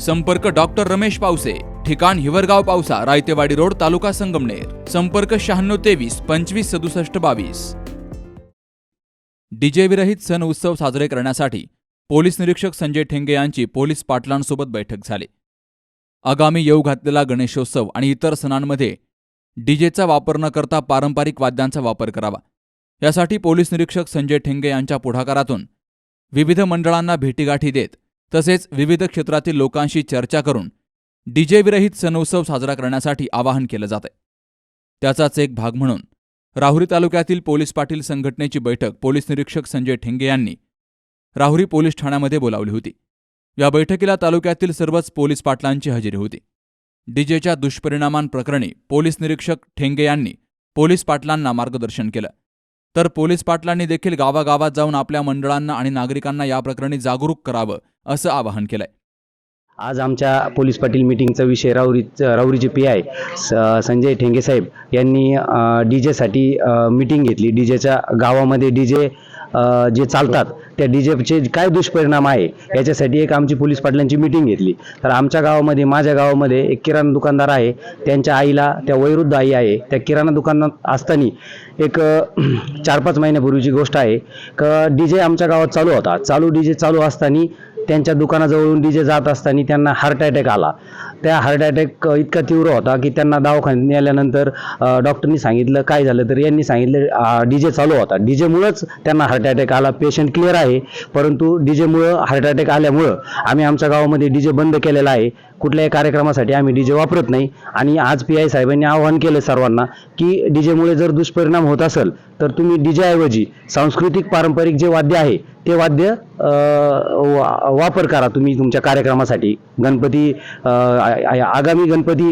संपर्क डॉक्टर रमेश पावसे ठिकाण हिवरगाव पावसा रायतेवाडी रोड तालुका संगमनेर. संपर्क शहाण्णव तेवीस पंचवीस सदुसष्ट बावीस. डीजे विरहित सण उत्सव साजरे करण्यासाठी पोलीस निरीक्षक संजय ठेंगे यांची पोलीस पाटलांसोबत बैठक झाली. आगामी येऊ घातलेला गणेशोत्सव आणि इतर सणांमध्ये डीजेचा वापर न करता पारंपरिक वाद्यांचा वापर करावा. यासाठी पोलीस निरीक्षक संजय ठेंगे यांच्या पुढाकारातून विविध मंडळांना भेटीगाठी देत तसेच विविध क्षेत्रातील लोकांशी चर्चा करून डीजे विरहित सणोत्सव साजरा करण्यासाठी आवाहन केलं जात आहे त्याचाच एक भाग म्हणून राहुरी तालुक्यातील पोलीस पाटील संघटनेची बैठक पोलीस निरीक्षक संजय ठेंगे यांनी राहुरी पोलीस ठाण्यामध्ये बोलावली होती. या बैठकीला तालुक्यातील सर्वच पोलीस पाटलांची हजेरी होती. डीजेच्या दुष्परिणामांप्रकरणी पोलीस निरीक्षक ठेंगे यांनी पोलीस पाटलांना मार्गदर्शन केलं. तर पोलीस पाटलांनी देखील गावागावात जाऊन आपल्या मंडळांना आणि नागरिकांना या प्रकरणी जागरूक करावं असं आवाहन केलंय. आज आमच्या पोलीस पाटील मिटिंगचा विषय राऊरी राहुरीचे पी आय संजय ठेंगे साहेब यांनी डी जेसाठी मिटिंग घेतली. डी जेच्या गावामध्ये डी जे जे चालतात त्या डीजेचे काय दुष्परिणाम आहे याच्यासाठी एक आमची पोलीस पाटलांची मिटिंग घेतली. तर आमच्या गावामध्ये माझ्या गावामध्ये एक किराणा दुकानदार आहे त्यांच्या आईला त्या वयोवृद्ध आई आहे त्या किराणा दुकानात असताना एक चार पाच महिन्यापूर्वीची गोष्ट आहे क डी जे आमच्या गावात चालू होता. चालू डी जे चालू असताना त्यांच्या दुकानाजवळून डी जे जात असताना त्यांना हार्ट अटॅक आला. त्या हार्ट अटॅक इतका तीव्र होता की त्यांना दवाखान्यात नेल्यानंतर डॉक्टरनी सांगितलं काय झालं तर? यांनी सांगितलं डी जे चालू होता. डी जेमुळंच त्यांना हार्ट अटॅक आला. पेशंट क्लिअर आहे. परंतु डी जेमुळं हार्ट अटॅक आल्यामुळं आम्ही आमच्या गावामध्ये डी जे बंद केलेला आहे. कुठल्याही कार्यक्रमासाठी आम्ही डी जे वापरत नाही. आणि आज पी आय साहेबांनी आवाहन केलं सर्वांना की डी जेमुळे जर दुष्परिणाम होत असेल तर तुम्ही डी जेऐवजी सांस्कृतिक पारंपरिक जे वाद्य आहे ते वाद्य वा- वापर करा तुम्ही तुमच्या कार्यक्रमासाठी. गणपती आगामी गणपती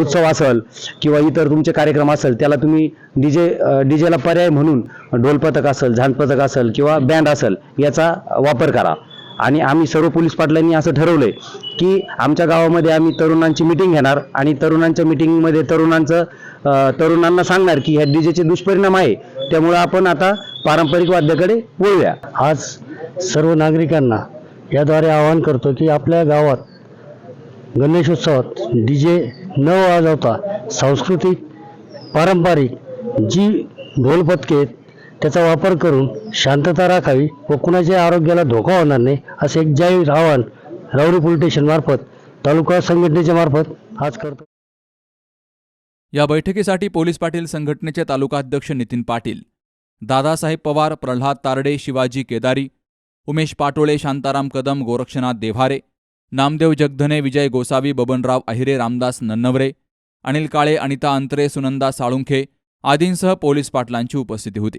उत्सव असेल किंवा इतर तुमचे कार्यक्रम असेल त्याला तुम्ही डी जे डी जेला पर्याय म्हणून ढोलपथक असेल झांजपथक असेल किंवा बँड असेल याचा वापर करा. आणि आम्ही सर्व पोलीस पाटलांनी असं ठरवलंय की आमच्या गावामध्ये आम्ही तरुणांची मिटिंग घेणार आणि तरुणांच्या मिटिंगमध्ये तरुणांचं तरुणांना सांगणार की ह्या डीजेचे दुष्परिणाम आहे. त्यामुळे आपण आता पारंपरिक वाद्याकडे वळूया. आज सर्व नागरिकांना याद्वारे आवाहन करतो की आपल्या गावात गणेशोत्सवात डी जे न वाजवता सांस्कृतिक पारंपरिक जी ढोलपथके आहेत त्याचा वापर करून शांतता राखावी व कुणाच्या आरोग्याला धोका होणार नाही असे एक जाहीर आवाहन राऊरी पोलीस स्टेशन मार्फत तालुका संघटनेच्या मार्फत आज करतो. या बैठकीसाठी पोलीस पाटील संघटनेचे तालुकाध्यक्ष नितीन पाटील दादासाहेब पवार प्रल्हाद तारडे शिवाजी केदारी उमेश पाटोळे शांताराम कदम गोरक्षनाथ देव्हारे नामदेव जगधने विजय गोसावी बबनराव अहिरे रामदास नन्नवरे अनिल काळे अनिता अंतरे सुनंदा साळुंखे आदींसह पोलीस पाटलांची उपस्थिती होती.